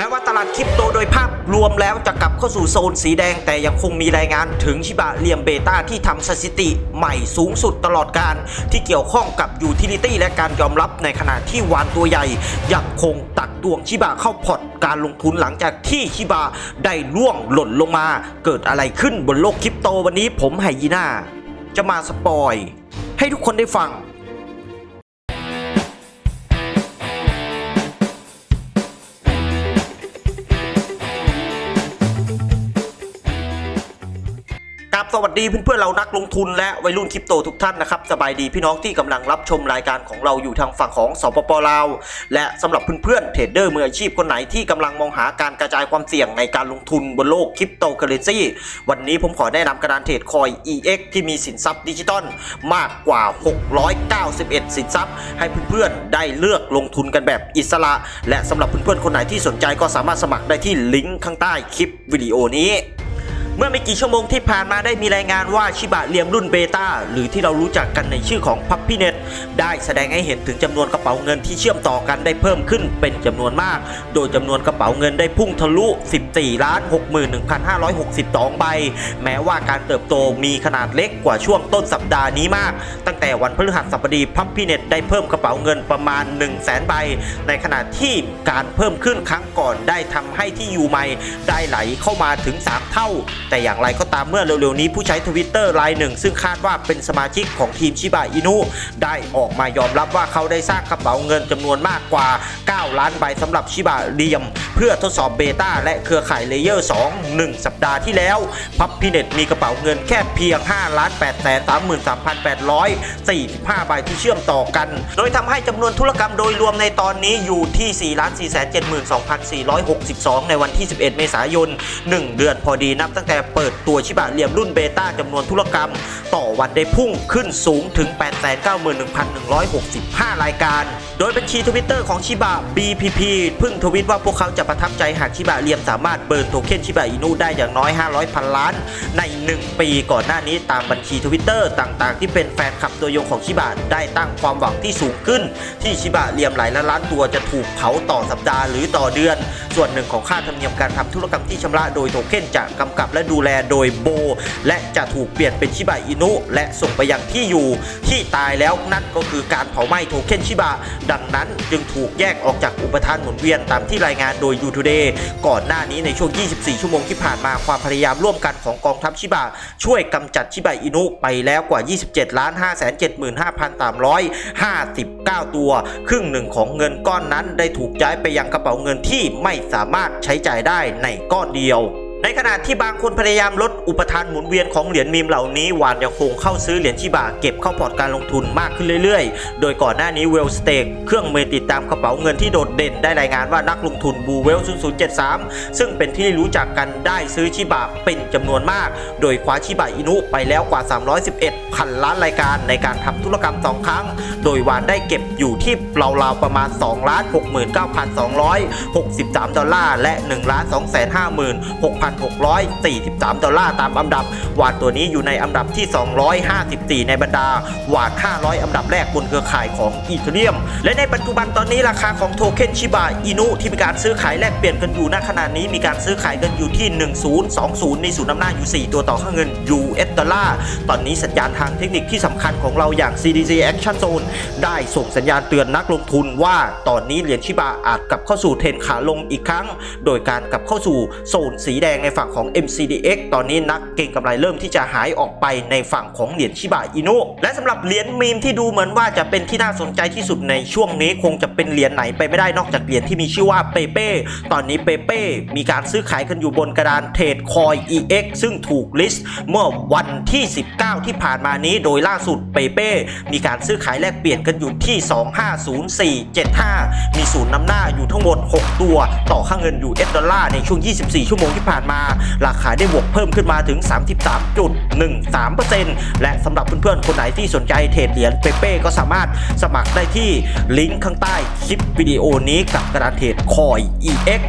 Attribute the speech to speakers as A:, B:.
A: แม้ว่าตลาดคริปโตโดยภาพรวมแล้วจะกลับเข้าสู่โซนสีแดง แต่ยังคงมีรายงานถึงชิบะเลียมเบต้าที่ทำสถิติใหม่สูงสุดตลอดการ ที่เกี่ยวข้องกับยูทิลิตี้และการยอมรับในขณะที่วานตัวใหญ่ ยังคงตักตวงชิบะเข้าพอร์ตการลงทุนหลังจากที่ชิบะได้ร่วงหล่นลงมา เกิดอะไรขึ้นบนโลกคริปโตวันนี้ผมไฮยีน่าจะมาสปอย ให้ทุกคนได้ฟัง สวัสดีเพื่อนๆเรานักลงทุนและวัยรุ่นคริปโตทุกท่านนะครับสบายดีพี่น้องที่กำลังรับชมรายการของเราอยู่ทางฝั่งของสปปลาว และสำหรับเพื่อนๆเทรดเดอร์มืออาชีพคนไหนที่กำลังมองหาการกระจายความเสี่ยงในการลงทุนบนโลกคริปโตเคอเรนซีวันนี้ผมขอแนะนำกระดานเทรดคอย EX ที่มีสินทรัพย์ดิจิตอลมากกว่า 691 สินทรัพย์ ให้เพื่อนๆได้เลือกลงทุนกันแบบอิสระ และสำหรับเพื่อนๆคนไหนที่สนใจก็สามารถสมัครได้ที่ลิงก์ข้างใต้คลิปวิดีโอนี้ เมื่อไม่กี่ชั่วโมงที่ผ่านมาได้มีรายงานว่าชิบะเลียมรุ่นเบต้าหรือที่เรารู้จักกันในชื่อของพับพี่เน็ต ได้แสดงให้เห็นถึงจำนวนกระเป๋าเงินที่เชื่อมต่อกันได้เพิ่มขึ้นเป็นจำนวนมาก โดยจำนวนกระเป๋าเงินได้พุ่งทะลุ 14ล้าน61,562 ใบ แม้ว่าการเติบโตมีขนาดเล็กกว่าช่วงต้นสัปดาห์นี้มาก ตั้งแต่วันพฤหัสบดีพับพีเน็ตได้เพิ่มกระเป๋าเงินประมาณ 1 0 0 0 0แใบ ในขณะที่การเพิ่มขึ้นครั้งก่อนได้ทำให้ที่ยูไมได้ไหลเข้ามาถึง 3 เท่า แต่อย่างไรก็ตามเมื่อเร็วๆนี้ผู้ใช้ทวิตเตอร์รายหนึ่ง ซึ่งคาดว่าเป็นสมาชิกของทีมชิบะอินุได้ออกมายอมรับว่าเขาได้สร้างกระเป๋าเงินจำนวนมากกว่า 9 ล้านใบสำหรับชิบะเรียม เพื่อทดสอบเบต้าและเครือข่ายเลเยอร์ 2 1 สัปดาห์ที่แล้ว พับพีเน็ตมีกระเป๋าเงินแค่เพียง 5 ล้าน8แสน33,845 ใบที่เชื่อมต่อกัน โดยทำให้จำนวนธุรกรรมโดยรวมในตอนนี้อยู่ที่4 4 72,462 ในวันที่ 11 เมษายน 1 เดือนพอดีนับตั้งแต่เปิดตัวชิบะเหลี่ยมรุ่นเบต้าจำนวนธุรกรรม ต่อวันได้พุ่งขึ้นสูงถึง 891,165 รายการ โดยบัญชีทวิตเตอร์ของชิบะ BPP พิ่งทวิตว่าพวกเขาจะประทับใจหากชิบะเหลี่ยมสามารถเบิร์นโทเค็นชิบะอินุได้อย่างน้อย 500 พันล้าน ใน 1 ปีก่อนหน้านี้ตามบัญชีทวิตเตอร์ต่างๆ ที่เป็นแฟนคลับตัวยงของชิบะได้ตั้งความหวังที่สูงขึ้น ที่ชิบะเหลี่ยมหลายล้านล้านตัวจะถูกเผาต่อสัปดาห์หรือต่อเดือน ส่วนหนึ่งของค่าธรรมเนียมการทำธุรกรรมที่ชำระโดยโทเค็นจะกำกับและดูแลโดยโบ และจะถูกเปลี่ยนเป็นชิบะอินและส่งไปยังที่อยู่ที่ตายแล้วนั่นก็คือการเผาไหม้โทเค็นชิบะ ดังนั้นจึงถูกแยกออกจากอุปทานหมุนเวียนตามที่รายงานโดยยูทูเดย์ก่อนหน้านี้ในช่วง 24 ชั่วโมงที่ผ่านมาความพยายามร่วมกันของกองทัพชิบะ ช่วยกำจัดชิบะอินุไปแล้วกว่า 27 ล้าน 575,359 ตัว ครึ่งหนึ่งของเงินก้อนนั้นได้ถูกย้ายไปยังกระเป๋าเงินที่ไม่สามารถใช้จ่ายได้ในก้อนเดียว ในขณะที่บางคนพยายามลดอุปทานหมุนเวียนของเหรียญมีมเหล่านี้วานยังคงเข้าซื้อเหรียญชิบะเก็บเข้าพอร์ตการลงทุนมากขึ้นเรื่อยๆ โดยก่อนหน้านี้เวลสเต e เครื่องมือติดตามกระเป๋าเงินที่โดดเด่นได้รายงานว่านักลงทุนบูเวล0073 ซึ่งเป็นที่รู้จักกันได้ซื้อชิบะเป็นจำนวนมาก โดยคว้าชิบะอินุไปแล้วกว่า 311พันล้านรายการในการทำธุรกรรม 2 ครั้ง โดยวานได้เก็บอยู่ที่ราวๆประมาณ2ล้าน69,263 ดอลลาร์และ1ล้าน2 5 6 0 0 256,643 ดอลลาร์ตามอันดับ วานตัวนี้อยู่ในอันดับที่ 254 ในบรรดา วาน500 อันดับแรกบนเครือข่ายของอีเทเรียม และในปัจจุบันตอนนี้ราคาของโทเค็นชิบะอินุที่มีการซื้อขายแลกเปลี่ยนกันอยู่ณขณะนี้มีการซื้อขายกันอยู่ที่ 1020 ในศูนย์อำนาจอยู่ 4 ตัวต่อค่าเงิน US ดอลลาร์ตอนนี้สัญญาณทางเทคนิคที่สำคัญของเราอย่าง CDC Action Zone ได้ส่งสัญญาณเตือนนักลงทุนว่าตอนนี้เหรียญชิบะอาจกลับเข้าสู่เทรนขาลงอีกครั้ง โดยการกลับเข้าสู่โซนสีแดงในฝั่งของ MCDX ตอนนี้นักเก็งกำไรเริ่มที่จะหายออกไปในฝั่งของเหรียญชิบะอินุและสำหรับเหรียญมีมที่ดูเหมือนว่าจะเป็นที่น่าสนใจที่สุดในช่วงนี้คงจะเป็นเหรียญไหนไปไม่ได้นอกจากเหรียญที่มีชื่อว่าเปเป้ตอนนี้เปเป้มีการซื้อขายกันอยู่บนกระดานเทรดคอย EX ซึ่งถูกลิสต์เมื่อวันที่ 19 ที่ผ่านมานี้โดยล่าสุดเปเป้มีการซื้อขายแลกเปลี่ยนกันอยู่ที่ 250475 มีศูนย์นำหน้าอยู่ทั้งหมด 6 ตัว ต่อค่าเงิน US ดอลลาร์ในช่วง 24 ชั่วโมงที่ผ่านมา ราคาได้บวกเพิ่มขึ้นมาถึง 33.13%และสำหรับเพื่อนๆ คนไหนที่สนใจเทรดเหรียญเปเป้ก็สามารถสมัครได้ที่ลิงก์ข้างใต้คลิปวิดีโอนี้กับกระดานเทรดคอย EX